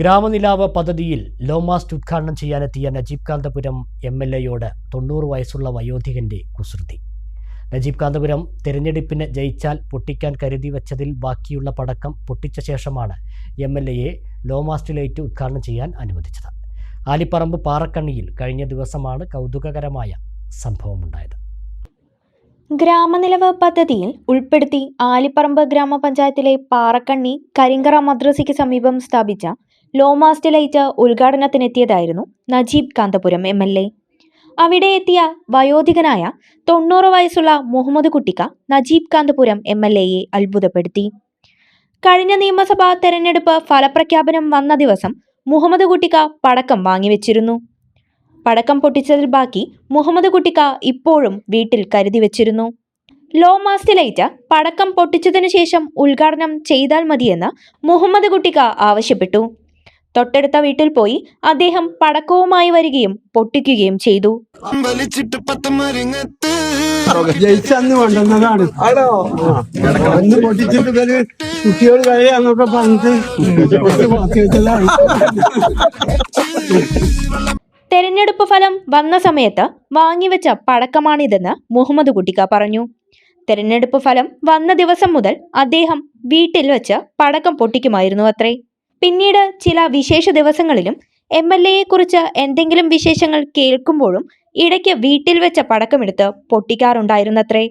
ഗ്രാമനിലാവ് പദ്ധതിയിൽ ലോമാസ്റ്റ് ഉദ്ഘാടനം ചെയ്യാനെത്തിയ നജീബ് കാന്തപുരം എം എൽ എയോട് തൊണ്ണൂറ് വയസ്സുള്ള വയോധികന്റെ കുസൃതി. നജീബ് കാന്തപുരം തിരഞ്ഞെടുപ്പിന് ജയിച്ചാൽ പൊട്ടിക്കാൻ കരുതി വച്ചതിൽ ബാക്കിയുള്ള പടക്കം പൊട്ടിച്ച ശേഷമാണ് എം എൽ എയെ ലോമാസ്റ്റ് ഉദ്ഘാടനം ചെയ്യാൻ അനുവദിച്ചത്. ആലിപ്പറമ്പ് പാറക്കണ്ണിയിൽ കഴിഞ്ഞ ദിവസമാണ് കൗതുകകരമായ സംഭവമുണ്ടായത്. ഗ്രാമനിലവ് പദ്ധതിയിൽ ഉൾപ്പെടുത്തി ആലിപ്പറമ്പ് ഗ്രാമപഞ്ചായത്തിലെ പാറക്കണ്ണി കരിങ്കറ മദ്രസയ്ക്ക് സമീപം സ്ഥാപിച്ച low mast light ഉദ്ഘാടനത്തിനെത്തിയതായിരുന്നു Najeeb Kanthapuram M L A. അവിടെ എത്തിയ വയോധികനായ തൊണ്ണൂറ് വയസ്സുള്ള മുഹമ്മദ് കുട്ടിക്ക നജീബ് കാന്തപുരം എം എൽ എയെ അത്ഭുതപ്പെടുത്തി. കഴിഞ്ഞ നിയമസഭാ തെരഞ്ഞെടുപ്പ് ഫലപ്രഖ്യാപനം വന്ന ദിവസം മുഹമ്മദ് കുട്ടിക്ക പടക്കം വാങ്ങിവെച്ചിരുന്നു. പടക്കം പൊട്ടിച്ചതിൽ ബാക്കി മുഹമ്മദ് കുട്ടിക്ക ഇപ്പോഴും വീട്ടിൽ കരുതി വെച്ചിരുന്നു. ലോ മാസ്റ്റ് ലൈറ്റ് പടക്കം പൊട്ടിച്ചതിനു ശേഷം ഉദ്ഘാടനം ചെയ്താൽ മതിയെന്ന് മുഹമ്മദ് കുട്ടിക്ക ആവശ്യപ്പെട്ടു. തൊട്ടടുത്ത വീട്ടിൽ പോയി അദ്ദേഹം പടക്കവുമായി വരികയും പൊട്ടിക്കുകയും ചെയ്തു. കൊണ്ടുവന്നതാണ്. അന്ന് പൊട്ടിച്ചിട്ട് ഇവർ കുട്ടിയോട് പറഞ്ഞിട്ട് തെരഞ്ഞെടുപ്പ് ഫലം വന്ന സമയത്ത് വാങ്ങിവെച്ച പടക്കമാണിതെന്ന് മുഹമ്മദ് കുട്ടിക്ക പറഞ്ഞു. തെരഞ്ഞെടുപ്പ് ഫലം വന്ന ദിവസം മുതൽ അദ്ദേഹം വീട്ടിൽ വെച്ച് പടക്കം പൊട്ടിക്കുമായിരുന്നു അത്രേ. പിന്നീട് ചില വിശേഷ ദിവസങ്ങളിലും എം എൽ എയെ കുറിച്ച് എന്തെങ്കിലും വിശേഷങ്ങൾ കേൾക്കുമ്പോഴും ഇടയ്ക്ക് വീട്ടിൽ വെച്ച പടക്കമെടുത്ത് പൊട്ടിക്കാറുണ്ടായിരുന്നത്രേ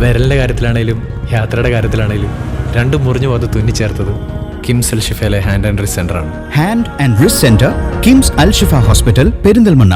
വിരലിന്റെ കാര്യത്തിലാണേലും യാത്രയുടെ കാര്യത്തിലാണേലും രണ്ടും മുറിഞ്ഞു പോകാതെ തുന്നിച്ചേർത്തത് കിംസ് അൽ ഷിഫയിലെ ഹാൻഡ് ആൻഡ് റിസ് ആണ്. Hand and wrist centre KIMS Al Shifa hospital Perinthalmanna